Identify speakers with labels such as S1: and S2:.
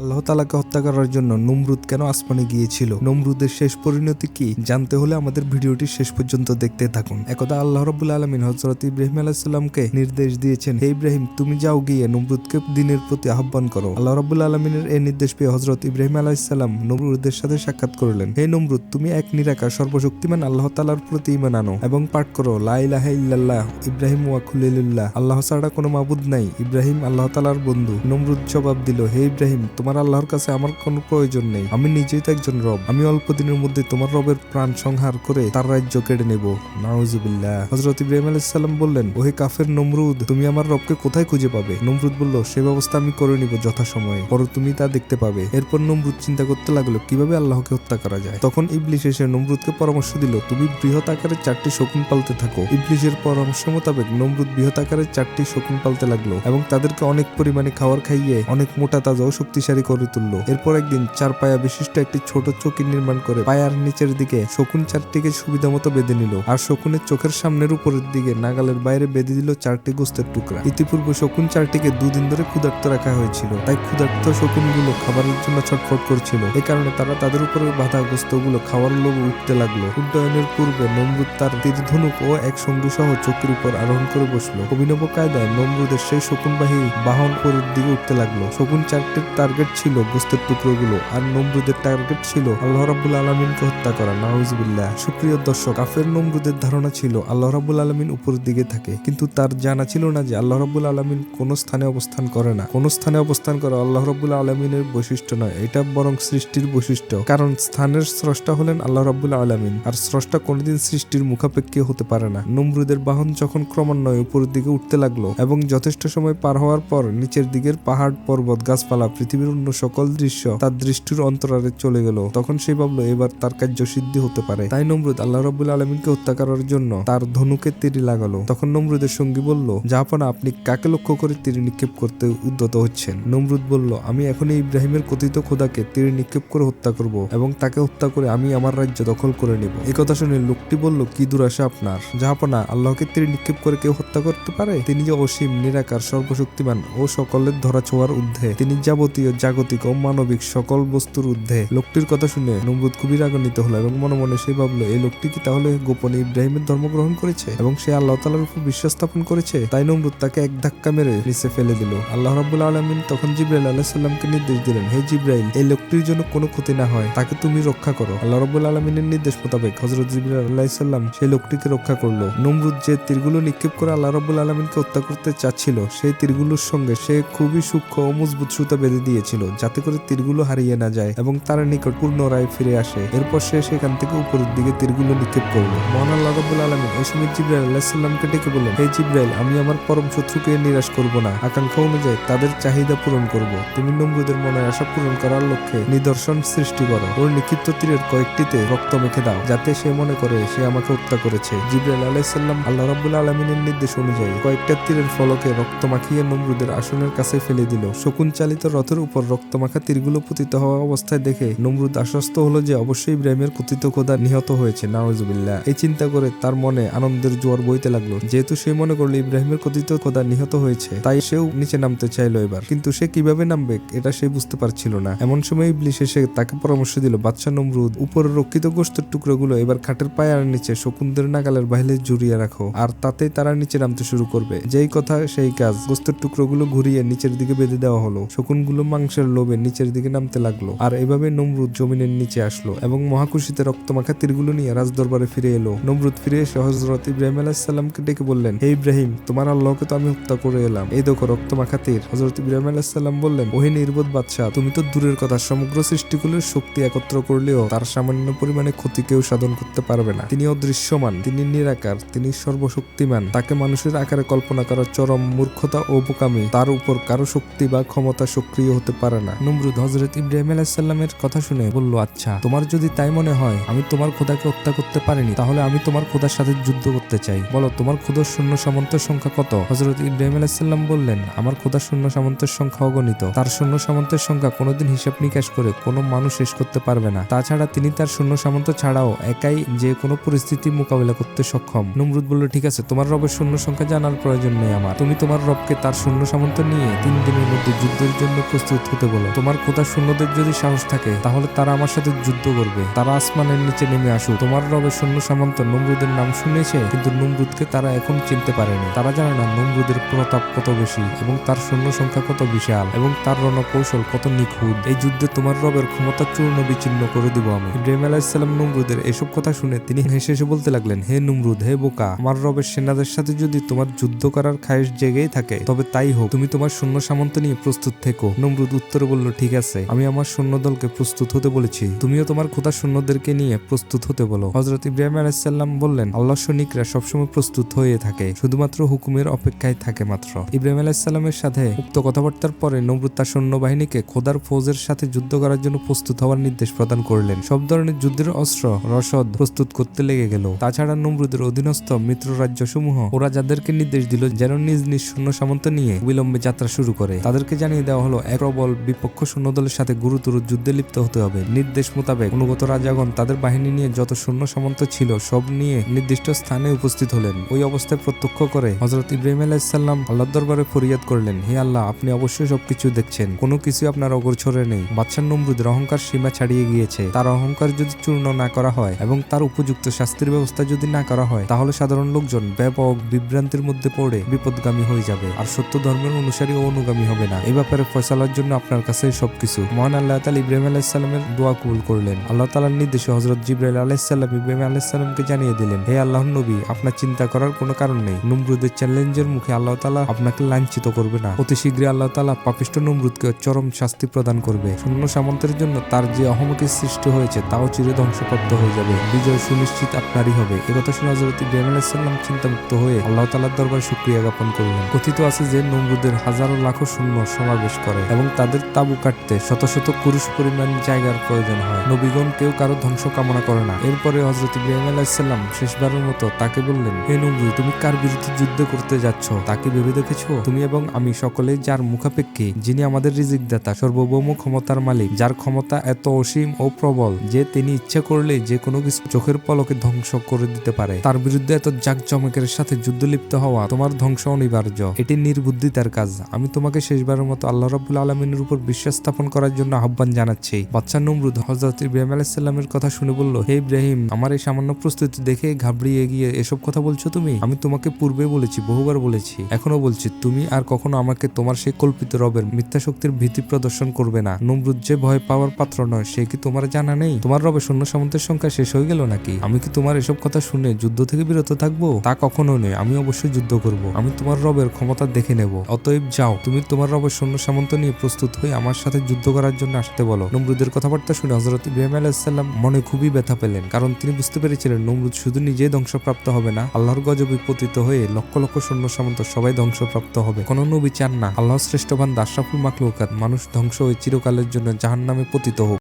S1: আল্লাহ তালাকে হত্যা করার জন্য নমরুদ কেন আসমানে গিয়েছিল? নমরুদের শেষ পরিণতি কি? জানতে হলে আমাদের ভিডিওটি শেষ পর্যন্ত দেখতে থাকুন। একদা আল্লাহ রবুল্লা আলমিন হজরত ইব্রাহিম আলাহিসাল্লামকে নির্দেশ দিয়েছেন, হে ইব্রাহিম, তুমি যাও গিয়ে নমরুদকে দিনের প্রতি আহ্বান করো। আল্লাহ রবুল্লা আলমিনের এই নির্দেশ পেয়ে হজরত ইব্রাহিম আলাহিসাল্লাম নমরুদের সাথে সাক্ষাৎ করলেন। হে নমরুদ, তুমি এক নিরাকার, সর্বশক্তিমান আল্লাহ তালার প্রতি ইমান আনো এবং পাঠ করো লাইলাহ ইল্লাল্লাহ, ইব্রাহিম ওয়াকুলিল্লাহ আল্লাহ ছাড়া কোনো মাবুদ নাই, ইব্রাহিম আল্লাহ তালার বন্ধু। নমরুদ জবাব দিল, হে ইব্রাহিম তোমার আল্লাহর কাছে আমার কোনো প্রয়োজন নেই। আমি নিজেই তো একজন রব। আমি অল্প দিনের মধ্যে তোমার রবের প্রাণ সংহার করে তার রাজ্য কেড়ে নেব। নাউজুবিল্লাহ। হজরত ইব্রাহিম আলাইসাল্লাম বললেন, ওহে কাফের নমরুদ, তুমি আমার রবকে কোথায় খুঁজে পাবে? নমরুদ বলল, সে ব্যবস্থা আমি করে নিব যথাসময়ে, পর তুমি তা দেখতে পাবে। এরপর নমরুদ চিন্তা করতে লাগল, কীভাবে আল্লাহকে হত্যা করা যায়? তখন ইবলিশ এসে নমরুদকে পরামর্শ দিল, তুমি বৃহৎ আকারের চারটি শকুন পালতে থাকো। ইবলিশের পরামর্শ মোতাবেক নমরুদ বৃহৎ আকারের চারটি শকুন পালতে লাগল এবং তাদেরকে অনেক পরিমাণে খাবার খাইয়ে অনেক মোটা, তাজা ও শক্তিশালী করে তুললো। এরপর একদিন চার পায়া বিশিষ্ট একটি ছোট চৌকি নির্মাণ করে পায়ার নিচের দিকে শকুন চারটিকে সুবিধা মতো বেঁধে নিল আর শকুনের চোখের সামনের উপরের দিকে নাগালের বাইরে বেঁধে দিল চারটি গোস্তের টুকরা। ইতিপূর্বে শকুন চারটিকে দুদিন ধরে ক্ষুধার্ত রাখা হয়েছিল, তাই ক্ষুধার্ত শকুনগুলো খাবারের জন্য ছটফট করছিল। এই কারণে তারা তাদের উপরে বাধা গোস্তগুলো খাওয়ার লোভ উঠতে লাগল। উড্ডয়নের পূর্বে নমরুদ তার তীর ধনুক ও এক সঙ্গী সহ চৌকির উপর আরোহণ করে বসল। অভিনব কায়দায় নমরুদের সেই শকুনবাহী বাহন উপরের দিকে উঠতে লাগল। শকুন চারটির টার্গেট ছিল গোস্তের টুকরোগুলো আর নমরুদের টার্গেট ছিল আল্লাহ রাবুল আলমিনকে হত্যা করা, নাউজবিল্লাহ। সুপ্রিয় দর্শক, কাফের নমরুদের ধারণা ছিল আল্লাহ রাবুল আলমিন উপরের দিকে থাকে, কিন্তু তার জানা ছিল না যে আল্লাহ রাবুল আলমিন কোন স্থানে অবস্থান করে না। কোন স্থানে অবস্থান করা আল্লাহ রাবুল আলমিনের বৈশিষ্ট্য নয়, এটা বরং সৃষ্টির বৈশিষ্ট্য। কারণ স্থানের স্রষ্টা হলেন আল্লাহ রাবুল আলমিন, আর স্রষ্টা কোনোদিন সৃষ্টির মুখাপেক্ষী হতে পারে না। নমরুদের বাহন যখন ক্রমান্বয়ে উপরের দিকে উঠতে লাগল এবং যথেষ্ট সময় পার হওয়ার পর নিচের দিকের পাহাড়, পর্বত, গাছপালা, পৃথিবীর অন্য সকল দৃশ্য তার দৃষ্টির অন্তরারে চলে গেল। তখন সে ভাবলো, এবার তার কার্য সিদ্ধি হতে পারে। তাই নমরুদ আল্লাহ রাবুল আলমিনকে হত্যা করার জন্য তার ধনুকে তীর লাগালো। তখন নমরুদের সঙ্গী বলল জাহাপনা আপনি কাকে লক্ষ্য করে তীর নিক্ষেপ করতে উদ্যত হচ্ছেন? নমরুদ বলল, আমি এখন ইব্রাহিমের কথিত খোদাকে তীর নিক্ষেপ করে হত্যা করব এবং তাকে হত্যা করে আমি আমার রাজ্য দখল করে নেব। কথা শুনে লোকটি বলল, কি দুরাশা আপনার? জাহাপনা আল্লাহকে তীর নিক্ষেপ করে কেউ হত্যা করতে পারে? তিনি যে অসীম, নিরাকার, সর্বশক্তিমান ও সকলের ধরা ছোঁয়ার ঊর্ধ্বে, তিনি যাবতীয় জাগতিক ও মানবিক সকল বস্তুর ঊর্ধ্বে। লোকটির কথা শুনে নমরুদ খুবই রাগান্বিত হলো এবং মনে মনে সে ভাবলো, এই লোকটি কি তাহলে গোপনে ইব্রাহিমের ধর্ম গ্রহণ করেছে এবং সে আল্লাহ তালার উপর বিশ্বাস স্থাপন করেছে? তাই নমরুদ তাকে এক ধাক্কা মেরে নিচে ফেলে দিল। আল্লাহ রাবুল আলমিন তখন জিব্রাইল আলাহ সাল্লামকে নির্দেশ দিলেন, হে জিব্রাইল, এই লোকটির জন্য কোনো ক্ষতি না হয়, তাকে তুমি রক্ষা করো। আল্লাহ রাবুল আলমিনের নির্দেশ মোতাবেক হজরত জিব্রাইল আলাহ সাল্লাম সেই লোকটিকে রক্ষা করল। নমরুদ যে তীরগুলো নিক্ষেপ করে আল্লাহ রাবুল আলমিনকে হত্যা করতে চাচ্ছিল, সেই তীরগুলোর সঙ্গে সে খুবই সূক্ষ্ম ও মজবুত সুতা বেঁধে দিয়েছিল যাতে করে তীরগুলো হারিয়ে না যায় এবং তার নিকট পুনরায় ফিরে আসে। এরপর সে সেখান থেকে উপরের দিকে তীরগুলো নিক্ষেপ করল। মহান আল্লাহ রাবুল আলমিন ওই সময় জিব্রাইল আলাহ সাল্লামকে ডেকে বললেন, হে জিব্রাইল, আমি আমার পরম শত্রুকে নিরাশ করব না। আকাঙ্ক্ষা অনুযায়ী তাদের চাহিদা পূরণ করব। তুমি নমরুদের মনে আশা পূরণ করার লক্ষ্যে নিদর্শন সৃষ্টি করো। ওর নিক্ষিপ্ত তীরের কয়েকটিতে রক্ত মেখে দাও, যাতে সে মনে করে সে আমাকে হত্যা করেছে। জিব্রাইল আলাইসাল্লাম আল্লাহ রাবুল আলমিনের নির্দেশ অনুযায়ী কয়েকটা তীরের ফলকে রক্ত মাখিয়ে নমরুদের আসনের কাছে ফেলে দিল। শকুন চালিত রথের উপর রক্ত মাখা তীরগুলো পতিত হওয়া অবস্থায় দেখে নমরুদ আশ্বস্ত হলো যে অবশ্যই ইব্রাহিমের কথিত খোদা নিহত হয়েছে নাওজুবিল্লাহ এই চিন্তা করে তার মনে আনন্দের জোয়ার বইতে লাগল। যেহেতু সে মনে করল ইব্রাহিমের কথিত খোদা নিহত হয়েছে, তাই সেও নিচে নামতে চাইলো এবার। কিন্তু সে কীভাবে নামবে, এটা সে বুঝতে পারছিল না। এমন সময় ইবলিশ এসে তাকে পরামর্শ দিল বাচ্চা নমরুদ উপরে রক্ষিত গোষ্ঠের টুকরোগুলো এবার খাটের পায়ার নিচে শকুনদের নাগালের বাইরে জুড়িয়ে রাখো, আর তাতেই তারা নিচে নামতে শুরু করবে। যেই কথা সেই কাজ, গোস্তের টুকরোগুলো ঘুরিয়ে নিচের দিকে বেঁধে দেওয়া হলো। শকুনগুলো মাংসের লোভে নিচের দিকে নামতে লাগল আর এভাবে নমরুদ জমিনের নিচে আসলো এবং মহাকুশিতে রক্তমাখা তীরগুলো নিয়ে রাজদরবারে ফিরে এলো। নমরুদ ফিরে এসে হজরত ইব্রাহিম আলাহিসাল্লামকে ডেকে বললেন, হে ইব্রাহিম, তোমার আল্লাহকে তো আমি হত্যা করে এলাম। এই দেখো রক্তমাখা তীর হজরত ইব্রাহিম আলাহিসাল্লাম বললেন, ওহে নির্বোধ বাদশাহ, তুমি তো দূরের কথা, সমগ্র সৃষ্টিগুলোর শক্তি একত্র করলেও তার সামান্য পরিমাণে ক্ষতি কেউ সাধন করতে পারবে না। তিনি অদৃশ্যমান, তিনি নিরাকার, তিনি সর্বশক্তিমান। তাকে মানুষের আকারে কল্পনা করার চরম মূর্খতা ও বোকামি। তার উপর কারও শক্তি বা ক্ষমতা সক্রিয় হতে পারে না। নমরুদ হজরত ইব্রাহিম আলাহিসাল্লামের কথা শুনে বলল আচ্ছা তোমার যদি তাই মনে হয়, আমি তোমার খোদাকে হত্যা করতে পারিনি, তাহলে আমি তোমার খোদার সাথে যুদ্ধ করতে চাই। বলো, তোমার খোদার শূন্য সামন্তের সংখ্যা কত? হজরত ইব্রাহিম আলাহিসাল্লাম বললেন, আমার খোদার শূন্য সামন্তের সংখ্যা অগণিত। তার শূন্য সামন্তের সংখ্যা কোনোদিন হিসাব নিকাশ করে কোনো মানুষ শেষ করতে পারবে না। তাছাড়া তিনি তার শূন্য সামন্ত ছাড়াও একাই যে কোনো পরিস্থিতি মোকাবিলা করতে সক্ষম। নমরুদ বলল, ঠিক আছে, তোমার রবের শূন্য সংখ্যা জানার প্রয়োজন নেই আমার। তুমি তোমার রবকে তার শূন্য সামন্ত নিয়ে তিন দিনের মধ্যে যুদ্ধের জন্য প্রস্তুত হতে বলো। তোমার খোদা শূন্যদের যদি সাহস থাকে, তাহলে তারা আমার সাথে যুদ্ধ করবে। তারা আসমানের নিচে নেমে আসুক। তোমার রবের সৈন্য সামন্ত নমরুদের নাম শুনেছে, কিন্তু নমরুদকে তারা এখন চিনতে পারেনি। তারা জানে না নমরুদের প্রতাপ কত বেশি, এবং তার সৈন্য সংখ্যা কত বিশাল, এবং তার রণকৌশল কত নিখুঁত। এই যুদ্ধে তোমার রবের ক্ষমতা চূর্ণ বিচ্ছিন্ন করে দিব আমি। ইব্রাহিম আলাইসাল্লাম নমরুদের এসব কথা শুনে তিনি হেসে হেসে বলতে লাগলেন, হে নমরুদ, হে বোকা, আমার রবের সেনাদের সাথে যদি তোমার যুদ্ধ করার খায়েশ জেগেই থাকে, তবে তাই হোক। তুমি তোমার সৈন্য সামন্ত নিয়ে প্রস্তুত থেকো। নমরুদ উত্তরে বলল, ঠিক আছে। আমি আমার সৈন্য দলকে প্রস্তুত হতে বলেছি। তুমিও তোমার খোদা সৈন্যদেরকে নিয়ে প্রস্তুত হতে বলো। হজরত ইব্রাহিম আলাইসাল্লাম বললেন আল্লাহ সৈনিকরা সবসময় প্রস্তুত হয়ে থাকে, শুধুমাত্র হুকুমের অপেক্ষায় থাকে মাত্র। ইব্রাহিম আলাইসাল্লামের সাথে উক্ত কথাবার্তার পরে নমরুদ তার সৈন্যবাহিনীকে খোদার ফৌজের সাথে যুদ্ধ করার জন্য প্রস্তুত হওয়ার নির্দেশ প্রদান করলেন। সব ধরনের যুদ্ধের অস্ত্র, রসদ প্রস্তুত করতে লেগে গেল। তাছাড়া নমরুদের অধীনস্থ মিত্র রাজ্য সমূহ ওরা যাদেরকে নির্দেশ দিল, যেন নিজ নিজ সৈন্য সামন্ত নিয়ে বিলম্বে যাত্রা শুরু করে। তাদেরকে জানিয়ে দেওয়া হলো, এক প্রবল বিপক্ষ সৈন্যদলের সাথে গুরুতর যুদ্ধে লিপ্ত হতে হবে। নির্দেশ মোতাবেক অনুগত রাজাগণ তাদের বাহিনী নিয়ে যত সৈন্য সামন্ত ছিল, সব নিয়ে নির্দিষ্ট স্থানে উপস্থিত হলেন। ওই অবস্থায় প্রত্যক্ষ করে হজরত ইব্রাহিম আলাহিসাল্লাম আল্লাহ দরবারে ফরিয়াদ করলেন, হে আল্লাহ, আপনি অবশ্যই সবকিছু দেখছেন। কোনো কিছু আপনার অগোচরে নেই। বাচ্চার নমরুদের অহংকার সীমা ছাড়িয়ে গিয়েছে। তার অহংকার যদি চূর্ণ না করা হয় এবং তার উপযুক্ত শাস্তির ব্যবস্থা যদি না করা হয়, তাহলে সাধারণ লোকজন ব্যাপক বিভ্রান্তির মধ্যে পড়ে বিপদগামী হয়ে যাবে। আর সত্য ধর্মের অনুসারী ও অনুগামী হবে না। এই ব্যাপারে ফয়সালার জন্য আপনার কাছে সবকিছু। মহান আল্লাহ তালা ইব্রাহিম আলাইসাল্লামের দোয়া কবুল করলেন। আল্লাহ তালার নির্দেশে হজরত জিব্রাইল আলাইসাল্লাম ইব্রাহিম আলাইসাল্লামকে জানিয়ে দিলেন, হে আল্লাহ নবী, আপনার চিন্তা করার কোনো কারণ নেই। নমরুদের চ্যালেঞ্জের মুখে আল্লাহ তালা আপনাকে লাঞ্ছিত করবে না। অতি শীঘ্রই আল্লাহ তালা পাপিষ্ট নমরুদকে চরম শাস্তি প্রদান করবে। শূন্য সামন্তের জন্য তার যে অহমতির সৃষ্টি হয়েছে, তাও চিরে ধ্বংসপ্রাপ্ত হয়ে যাবে। বিজয় সুনিশ্চিত আপনারই হবে। একথা শুনে হজরত ইব্রাহিম আলাইসাল্লাম চিন্তামুক্ত হয়ে আল্লাহ তালার দরবার শুক্রিয়া জ্ঞাপন করলেন। কথিত আছে যে, নমরুদের হাজারো লাখো শূন্য সমাবেশ করে এবং তাদের তাবু কাটতে শত শত কুরুষ পরিমাণ জায়গার প্রয়োজন হয়। নবীগণ কেউ কারও ধ্বংস কামনা করে না। এরপরে হজরত ইব্রাহিম আলাহিসাল্লাম শেষবারের মতো তাকে বললেন, হে নমরুদ তুমি কার বিরুদ্ধে যুদ্ধ করতে যাচ্ছ? তাকে ভেবে দেখেছ? তুমি এবং আমি সকলেই যার মুখাপেক্ষী, যিনি আমাদের রিজিক দাতা সর্বভৌম ক্ষমতার মালিক, যার ক্ষমতা এত অসীম ও প্রবল যে তিনি ইচ্ছা করলে যে কোনো কিছু চোখের পলকে ধ্বংস করে দিতে পারে। তার বিরুদ্ধে এত জাকজমকের সাথে যুদ্ধ লিপ্ত হওয়া তোমার ধ্বংস অনিবার্য। এটি নির্বুদ্ধিতার কাজ। আমি তোমাকে শেষবারের মতো আল্লাহ রাবুল আলমিনের উপর বিশ্বাস স্থাপন করার জন্য আহ্বান জানাচ্ছি। বাচ্চা নমরুদ হজরত ইব্রাহিম আলাইসাল্লামের কথা শুনে বলল, হে ইব্রাহিম, আমার এই সামান্য প্রস্তুতি দেখে ঘাবড়িয়ে গিয়ে এসব কথা বলছো তুমি? আমি তোমাকে পূর্বে বলেছি, বহুবার বলেছি। এখনও বলছি, তুমি আর কখনো আমাকে তোমার সেই কল্পিত রবের মিথ্যা শক্তির ভীতি প্রদর্শন করবে না। নমরুদ যে ভয় পাওয়ার পাত্র নয়, সে কি তোমার জানা নেই? তোমার রবের সৈন্য সামন্তের সংখ্যা শেষ হয়ে গেল নাকি? আমি কি তোমার এসব কথা শুনে যুদ্ধ থেকে বিরত থাকব? তা কখনো নয়, আমি অবশ্যই যুদ্ধ করব। আমি তোমার রবের ক্ষমতা দেখে নেব। অতএব যাও, তুমি তোমার রবের সৈন্য সামন্ত নিয়ে প্রস্তুত হয়ে আমার সাথে যুদ্ধ করার জন্য আসতে বলো। নমরুদের কথাবার্তা শুনে হজরত ইব্রাহিম আলাহিসাল্লাম মনে খুবই ব্যথা পেলেন, কারণ তিনি বুঝতে পেরেছিলেন নমরুদ শুধু নিজেই ধ্বংসপ্রাপ্ত হবে না, আল্লাহর গজবে পতিত হয়ে লক্ষ লক্ষ সৈন্য সামন্ত সবাই ধ্বংসপ্রাপ্ত হবে। কোন নবী চান না আল্লাহ শ্রেষ্ঠ বান্দা মাকলুকাত মানুষ ধ্বংস হয়ে চিরকালের জন্য জাহান নামে পতিত হোক।